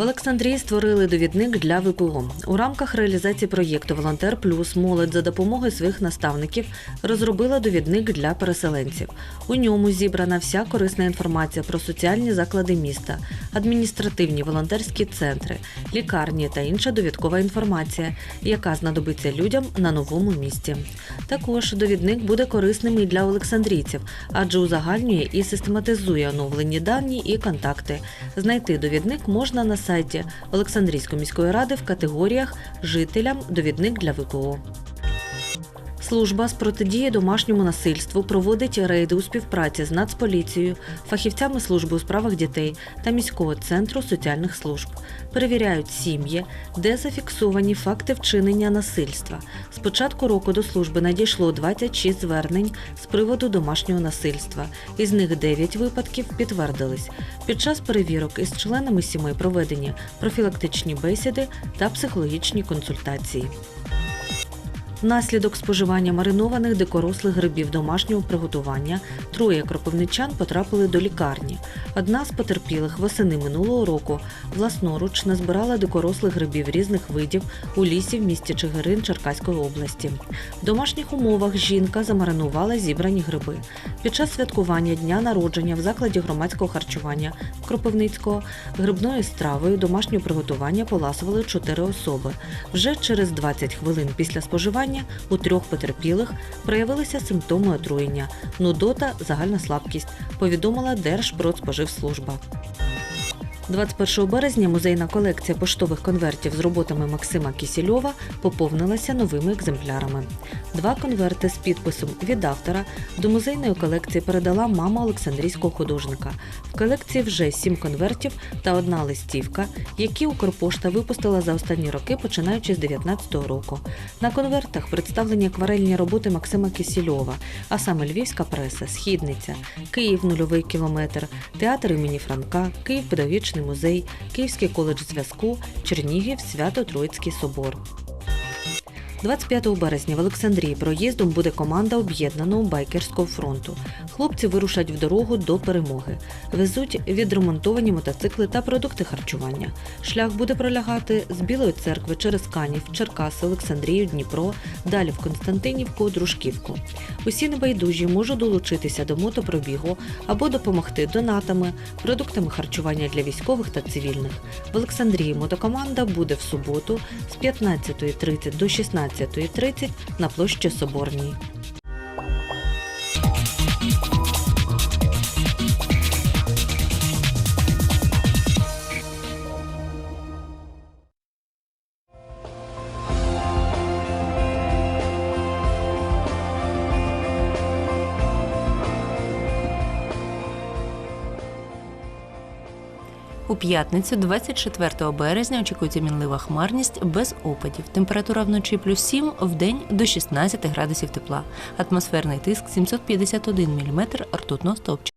В Олександрії створили довідник для ВПО. У рамках реалізації проєкту Волонтер Плюс молодь за допомогою своїх наставників розробила довідник для переселенців. У ньому зібрана вся корисна інформація про соціальні заклади міста, адміністративні волонтерські центри, лікарні та інша довідкова інформація, яка знадобиться людям на новому місці. Також довідник буде корисним і для олександрійців, адже узагальнює і систематизує оновлені дані і контакти. Знайти довідник можна на сайті Олександрійської міської ради в категоріях Жителям довідник для ВПО. Служба з протидії домашньому насильству проводить рейди у співпраці з Нацполіцією, фахівцями служби у справах дітей та міського центру соціальних служб. Перевіряють сім'ї, де зафіксовані факти вчинення насильства. З початку року до служби надійшло 26 звернень з приводу домашнього насильства. Із них 9 випадків підтвердились. Під час перевірок із членами сімей проведені профілактичні бесіди та психологічні консультації. Внаслідок споживання маринованих дикорослих грибів домашнього приготування троє кропивничан потрапили до лікарні. Одна з потерпілих восени минулого року власноруч назбирала дикорослих грибів різних видів у лісі в місті Чигирин Черкаської області. В домашніх умовах жінка замаринувала зібрані гриби. Під час святкування дня народження в закладі громадського харчування Кропивницького грибною стравою домашнього приготування поласували чотири особи. Вже через 20 хвилин після споживання у трьох потерпілих проявилися симптоми отруєння, нудота, загальна слабкість, повідомила Держпродспоживслужба. 21 березня музейна колекція поштових конвертів з роботами Максима Кісільова поповнилася новими екземплярами. Два конверти з підписом від автора до музейної колекції передала мама Олександрійського художника. В колекції вже сім конвертів та одна листівка, які Укрпошта випустила за останні роки, починаючи з 2019 року. На конвертах представлені акварельні роботи Максима Кісільова, а саме Львівська преса, Східниця, Київ нульовий кілометр, театр імені Франка, Київ педагогічний музей, Київський коледж зв'язку, Чернігів, Свято-Троїцький собор. 25 березня в Олександрії проїздом буде команда об'єднаного байкерського фронту. Хлопці вирушать в дорогу до перемоги. Везуть відремонтовані мотоцикли та продукти харчування. Шлях буде пролягати з Білої церкви через Канів, Черкаси, Олександрію, Дніпро, далі в Константинівку, Дружківку. Усі небайдужі можуть долучитися до мотопробігу або допомогти донатами, продуктами харчування для військових та цивільних. В Олександрії мотокоманда буде в суботу з 15.30 до 16.30 на площі Соборній. У п'ятницю, 24 березня, очікується мінлива хмарність без опадів. Температура вночі плюс 7, в день до 16 градусів тепла. Атмосферний тиск 751 мм ртутного стовпчика.